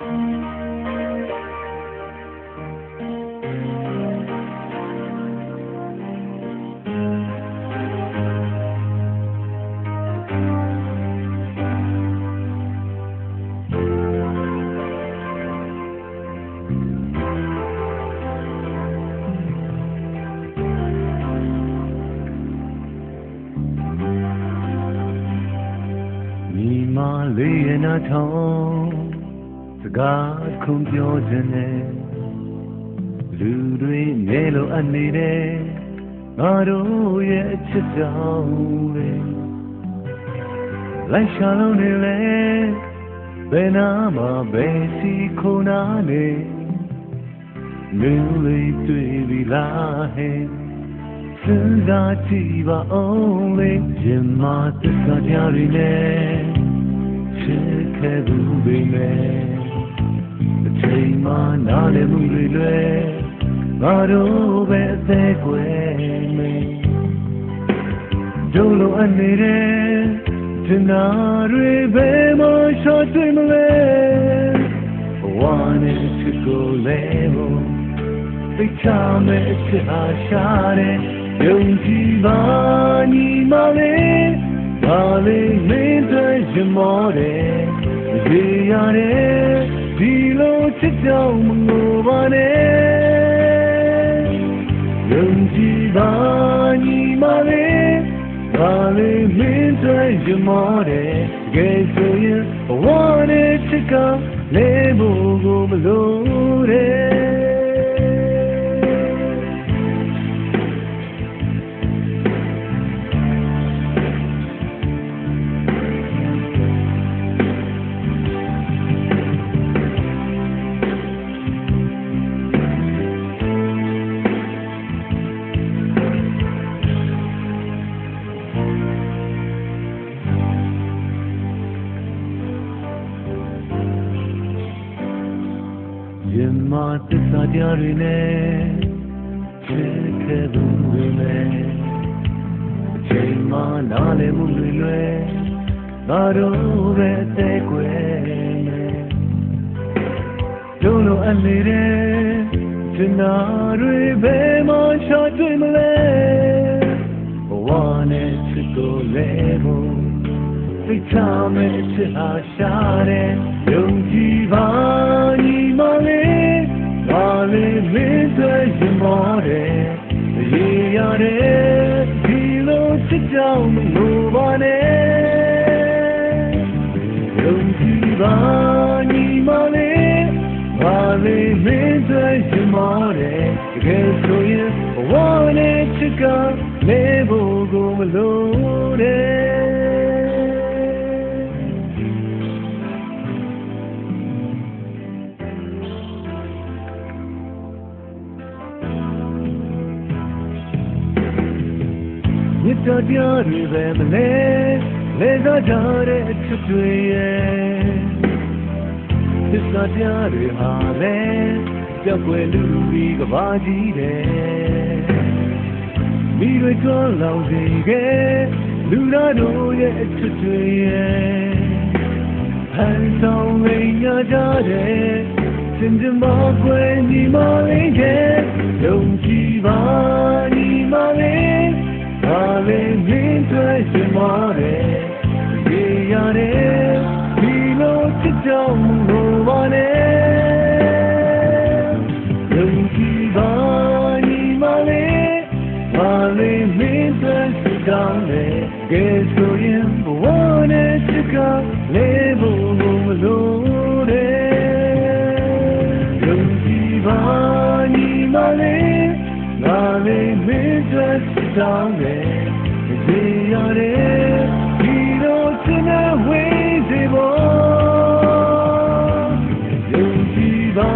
ညီမလေးရဲ့နာထောင် စကားခုံပြောခြင်းနဲ့လူတွေနေလို့အနေနဲ့ငါတို့ရဲ့အချစ်ကြောင့်လေလိုက်ရှာလို့နေလေဘယ်နာမှာဘယ်စီခုနာနေမင်းလေးတွေ့ပြီလားဟဲ့စဉ်းစားကြည့်ပါအောင်လေရင်မသစ္စာကြရည်နဲ့ချစ်ခဲ့ဘူးပေ မဲ့အချိန်မှနားလည်မှုတွေလွယ်ငါတို့ပဲအသေးကွယ်မယ်ဒုလိုအနေနဲ့ဒီနာတွေဘယ်မှရှော့တွေ့မလဲဝမ်းနဲ့ချစ်ကိုလဲဖို့သိချမဲ့အချစ်အားရှာတဲ့ယုံကြည်ပါညီမလေးဘာလေးမင်းတို့ရမောတယ်ရေရတယ် ဒီလိုချစ်ကြောင်မငိုပါနဲ့ယုံကြည်ပါညီမလေးဘာလေးမင်းတို့ရမောတယ်ကဲဆိုရင်ဝမ်းနဲ့ချစ်ကလေးဖို့ကိုမလို့ ရင်မသစ္စာတရားတွေနဲ့ချစ်ခဲ့သူတွေနဲ့အချိန်မှနားလည်မှုတွေလွယ်ငါတို့ပဲအသေးကွယ်နဲ့တို့လိုအနေတဲ့ဒီနာတွေဘယ်မှရှာတွေ့မလဲဘဝနဲ့ချစ်ကိုလဲ ဖို့သိချမဲ့ချစ်ဟာရှာတဲ့ယုံကြည်ပါညီမလေးဘာလေးမင်းတို့ရင်မောတယ်ရေရတဲ့ဒီလိုချစ်ကြောင်မလို့ပါနဲ့ယုံကြည်ပါညီမလေးဘာလေးမင်းတို့ရင်မောတယ်တကယ်ဆိုရင်ဘဝနဲ့ချစ်ကလဲဖို့ကိုမလို့ တဲ့မြတ်တရားတွေပဲမလဲလဲစားကြတဲ့အချစ်တွေရဲ့သစ္စာတရားတွေဟာလဲကြောက်ွယ်လူပြီးကဘာကြီးတယ်မိတွေကြောလောင်စေခဲ့လူသားတို့ရဲ့အချစ်တွေရဲ့ဟန်ဆောင်လိမ်ညာကြတဲ့စင်ကြမကွယ်ညီမလေးရဲ့ယုံကြည်ပါညီမလေး ဘာလေးမင်းတွေ့ရှင်မာတယ်ရေရတယ်ဒီလိုချစ်ကြောင်လို့ပါနဲ့ယုံကြည်ပါညီမလေးဘာလေးမင်းတွေ့ရှင်တောင်းတယ်ကဲဆိုရင်ဘဝနဲ့ချစ်ကလေးဖို့မလို့ ငါလေးမင်းတွေ့ရှင်တောင်းတယ်ဒီရတဲ့ဒီလိုချင်တဲ့ဝေးစေဖို့ယုံကြည်ပါ